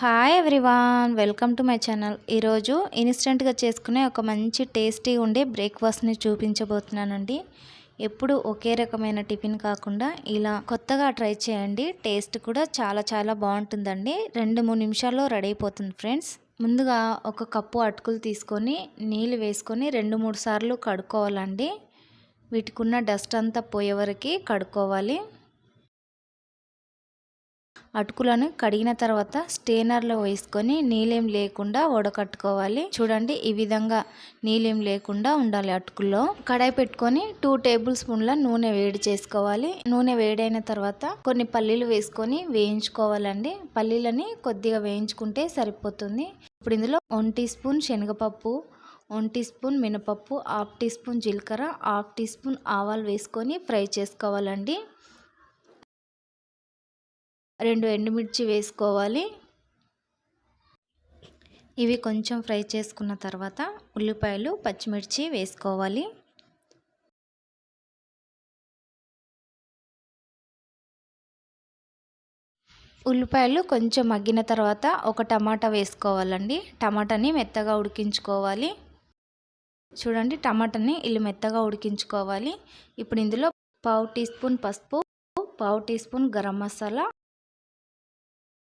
Hi everyone welcome to my channel ఈరోజు ఇన్స్టెంట్గా చేసుకునే ఒక మంచి టేస్టీ ఉండే బ్రేక్ఫాస్ట్ని చూపించబోతున్నానండి. ఎప్పుడు ఒకే రకమైన టిఫిన్ కాకుండా ఇలా కొత్తగా ట్రై చేయండి. టేస్ట్ కూడా చాలా చాలా బాగుంటుందండి. రెండు మూడు నిమిషాల్లో రెడీ అయిపోతుంది ఫ్రెండ్స్ ముందుగా ఒక కప్పు అటుకులు తీసుకొని నీళ్ళు వేసుకొని రెండు మూడు సార్లు కడుక్కోవాలండి. వీటికున్న డస్ట్ అంతా పోయే వరకు కడుక్కోవాలి. అటుకులను కడిగిన తర్వాత స్టేనర్లో వేసుకొని నీళ్ళేం లేకుండా వడకట్టుకోవాలి. చూడండి ఈ విధంగా నీళ్ళేం లేకుండా ఉండాలి అటుకుల్లో. కడాయి పెట్టుకొని టూ టేబుల్ స్పూన్ల నూనె వేడి చేసుకోవాలి. నూనె వేడైన తర్వాత కొన్ని పల్లీలు వేసుకొని వేయించుకోవాలండి. పల్లీలని కొద్దిగా వేయించుకుంటే సరిపోతుంది. ఇప్పుడు ఇందులో వన్ టీ స్పూన్ శనగపప్పు వన్ టీ స్పూన్ మినపప్పు హాఫ్ టీ స్పూన్ జీలకర్ర హాఫ్ టీ స్పూన్ ఆవాలు వేసుకొని ఫ్రై చేసుకోవాలండి. రెండు ఎండుమిర్చి వేసుకోవాలి. ఇవి కొంచెం ఫ్రై చేసుకున్న తర్వాత ఉల్లిపాయలు పచ్చిమిర్చి వేసుకోవాలి. ఉల్లిపాయలు కొంచెం మగ్గిన తర్వాత ఒక టమాటా వేసుకోవాలండి. టమాటాని మెత్తగా ఉడికించుకోవాలి. చూడండి టమాటాని ఇల్లు మెత్తగా ఉడికించుకోవాలి. ఇప్పుడు ఇందులో పావు టీ స్పూన్ పసుపు పావు teaspoon garam masala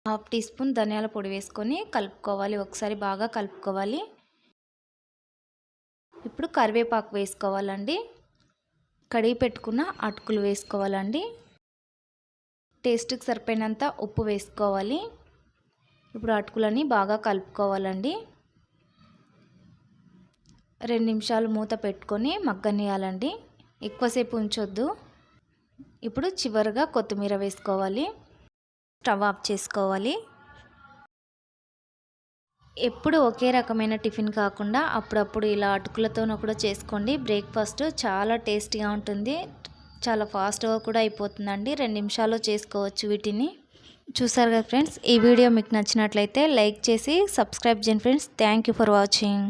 half teaspoon ధనియాల పొడి వేసుకొని కలుపుకోవాలి. ఒకసారి బాగా కలుపుకోవాలి. ఇప్పుడు కరివేపాకు వేసుకోవాలండి. కడిగి పెట్టుకున్న అటుకులు వేసుకోవాలండి. టేస్ట్కి సరిపోయినంత ఉప్పు వేసుకోవాలి. ఇప్పుడు అటుకులని బాగా కలుపుకోవాలండి. రెండు నిమిషాలు మూత పెట్టుకొని మగ్గనియాలండి ఎక్కువసేపు ఉంచొద్దు. ఇప్పుడు చివరిగా కొత్తిమీర వేసుకోవాలి. స్టవ్ ఆఫ్ చేసుకోవాలి. ఎప్పుడు ఒకే రకమైన టిఫిన్ కాకుండా అప్పుడప్పుడు ఇలా అటుకులతోనూ కూడా చేసుకోండి. బ్రేక్ఫాస్ట్ చాలా టేస్టీగా ఉంటుంది. చాలా ఫాస్ట్గా కూడా అయిపోతుందండి. రెండు నిమిషాల్లో చేసుకోవచ్చు వీటిని. చూసారు కదా ఫ్రెండ్స్ ఈ వీడియో మీకు నచ్చినట్లయితే లైక్ చేసి సబ్స్క్రైబ్ చేయండి ఫ్రెండ్స్. Thank for watching.